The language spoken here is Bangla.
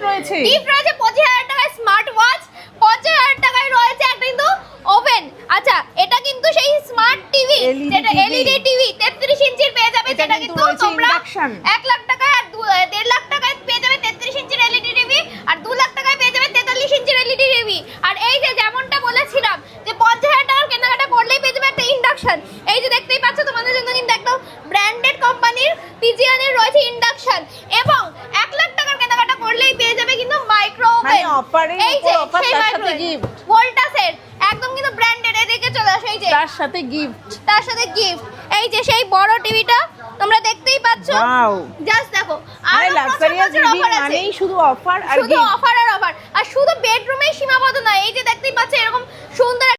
রয়েছে। গিফট রয়েছে টাকায় স্মার্ট ওয়াচ টাকায় রয়েছে একটা কিন্তু ওভেন আচ্ছা এটা কিন্তু সেই স্মার্ট টিভি যেটা এলইডি টিভি তেত্রিশ ইঞ্চির পেয়ে যাবে যেটা কিন্তু কিন্তু তোমরা induction। লাখ টাকায় আর দু- দেড় লাখ টাকায় পেয়ে যাবে তেত্রিশ ইঞ্চির এলইডি টিভি আর দু লাখ টাকায় পেয়ে যাবে তেতাল্লিশ ইঞ্চির এলইডি টিভি আর এই যে যেমনটা বলেছিলাম যে পঞ্চাশ হাজার টাকার কেনাকাটা করলেই পেয়ে যাবে একটা ইন্ডাকশন এই যে দেখতেই পাচ্ছ তোমাদের জন্য কিন্তু একদম ব্র্যান্ডেড কোম্পানির পিজিয়ানের রয়েছে ইন্ডাকশন এবং এক লাখ টাকার কেনাকাটা করলেই পেয়ে যাবে কিন্তু এই যে offer, তার সাথে গিফট ভোল্টা সেট একদম কিন্তু ব্র্যান্ডেড এদিকে চলে আসো এই যে। তার সাথে গিফট তার সাথে গিফট এই যে সেই বড় টিভিটা তোমরা দেখতেই পাচ্ছ। ওয়াও জাস্ট দেখো আর লাক্সারিয়াস আছে। মানেই শুধু অফার আর শুধু। অফার আর অফার আর শুধু বেডরুমেই সীমাবদ্ধ নয় এই যে দেখতেই পাচ্ছ এরকম